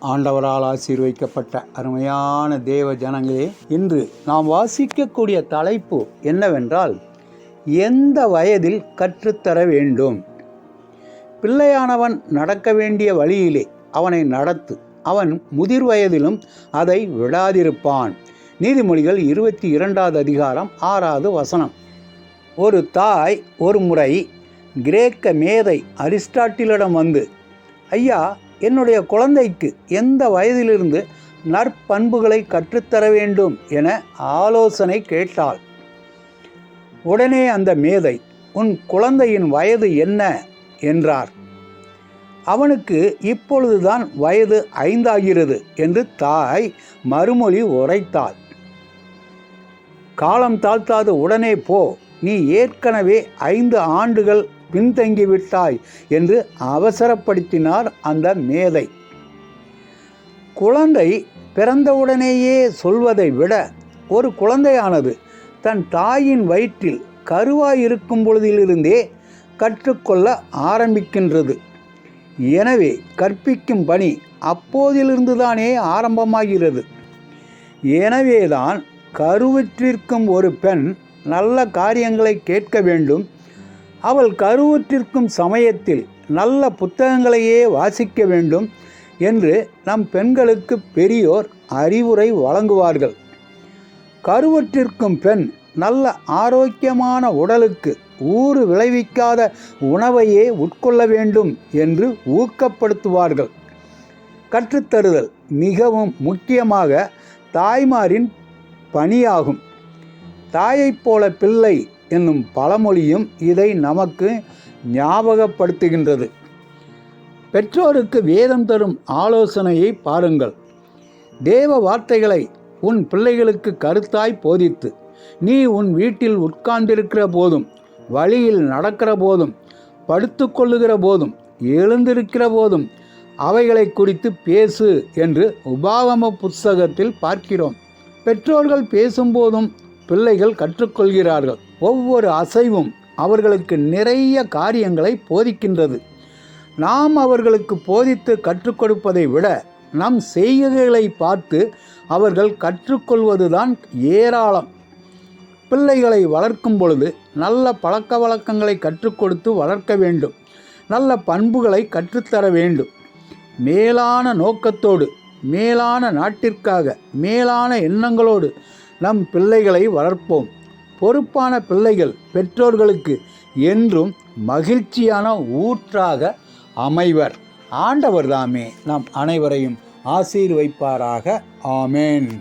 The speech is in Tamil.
ஆண்டவரால் ஆசீர்வைக்கப்பட்ட அருமையான தேவ ஜனங்களே இன்று நாம் வாசிக்கக்கூடிய தலைப்பு என்னவென்றால் எந்த வயதில் கற்றுத்தர வேண்டும்? பிள்ளையானவன் நடக்க வேண்டிய வழியிலே அவனை நடத்து அவன் முதிர் வயதிலும் அதை விடாதிருப்பான். நீதிமொழிகள் இருபத்தி இரண்டாவது அதிகாரம் ஆறாவது வசனம். ஒரு தாய் ஒரு முறை கிரேக்க மேதை அரிஸ்டாட்டிலிடம் வந்து ஐயா என்னுடைய குழந்தைக்கு எந்த வயதிலிருந்து நற்பண்புகளை கற்றுத்தர வேண்டும் என ஆலோசனை கேட்டாள். உடனே அந்த மேதை உன் குழந்தையின் வயது என்ன? என்றார். அவனுக்கு இப்பொழுதுதான் வயது ஐந்தாகிறது என்று தாய் மறுமொழி உரைத்தாள். காலம் தாழ்த்தாது உடனே போ. நீ ஏற்கனவே ஐந்து ஆண்டுகள் பின்தங்கிவிட்டாய் என்று அவசரப்படுத்தினார் அந்த மேதை. குழந்தை பிறந்தவுடனேயே சொல்வதை விட ஒரு குழந்தையானது தன் தாயின் வயிற்றில் கருவாய் இருக்கும் பொழுதிலிருந்தே கற்றுக்கொள்ள ஆரம்பிக்கின்றது. எனவே கற்பிக்கும் பணி அப்போதிலிருந்து தானே ஆரம்பமாகிறது. எனவேதான் கருவுற்றிருக்கும் ஒரு பெண் நல்ல காரியங்களை கேட்க வேண்டும் அவள் கருவுற்றிருக்கும் சமயத்தில் நல்ல புத்தகங்களையே வாசிக்க வேண்டும் என்று நம் பெண்களுக்கு பெரியோர் அறிவுரை வழங்குவார்கள். கருவுற்றிருக்கும் பெண் நல்ல ஆரோக்கியமான உடலுக்கு ஊறு விளைவிக்காத உணவையே உட்கொள்ள வேண்டும் என்று ஊக்கப்படுத்துவார்கள். கற்றுத்தருதல் மிகவும் முக்கியமாக தாய்மாரின் பணியாகும். தாயைப் போல பிள்ளை என்னும் பழமொழியும் இதை நமக்கு ஞாபகப்படுத்துகின்றது. பெற்றோருக்கு வேதம் தரும் ஆலோசனையை பாருங்கள். தேவ வார்த்தைகளை உன் பிள்ளைகளுக்கு கருத்தாய் போதித்து நீ உன் வீட்டில் உட்கார்ந்திருக்கிற போதும் வழியில் நடக்கிற போதும் படுத்துக்கொள்ளுகிற போதும் எழுந்திருக்கிற போதும் அவைகளை குறித்து பேசு என்று உபாகம புஸ்தகத்தில் பார்க்கிறோம். பெற்றோர்கள் பேசும்போதும் பிள்ளைகள் கற்றுக்கொள்கிறார்கள். ஒவ்வொரு அசைவும் அவர்களுக்கு நிறைய காரியங்களை போதிக்கின்றது. நாம் அவர்களுக்கு போதித்து கற்றுக் கொடுப்பதை விட நம் செய்கைகளை பார்த்து அவர்கள் கற்றுக்கொள்வதுதான் ஏராளம். பிள்ளைகளை வளர்க்கும் பொழுது நல்ல பழக்க வழக்கங்களை கற்றுக் கொடுத்து வளர்க்க வேண்டும். நல்ல பண்புகளை கற்றுத்தர வேண்டும். மேலான நோக்கத்தோடு மேலான நாட்டிற்காக மேலான எண்ணங்களோடு நம் பிள்ளைகளை வளர்ப்போம். பொறுப்பான பிள்ளைகள் பெற்றோர்களுக்கு என்றும் மகிழ்ச்சியான ஊற்றாக அமைவர். ஆண்டவர் தாமே நம் அனைவரையும் ஆசீர்வைப்பாராக. ஆமேன்.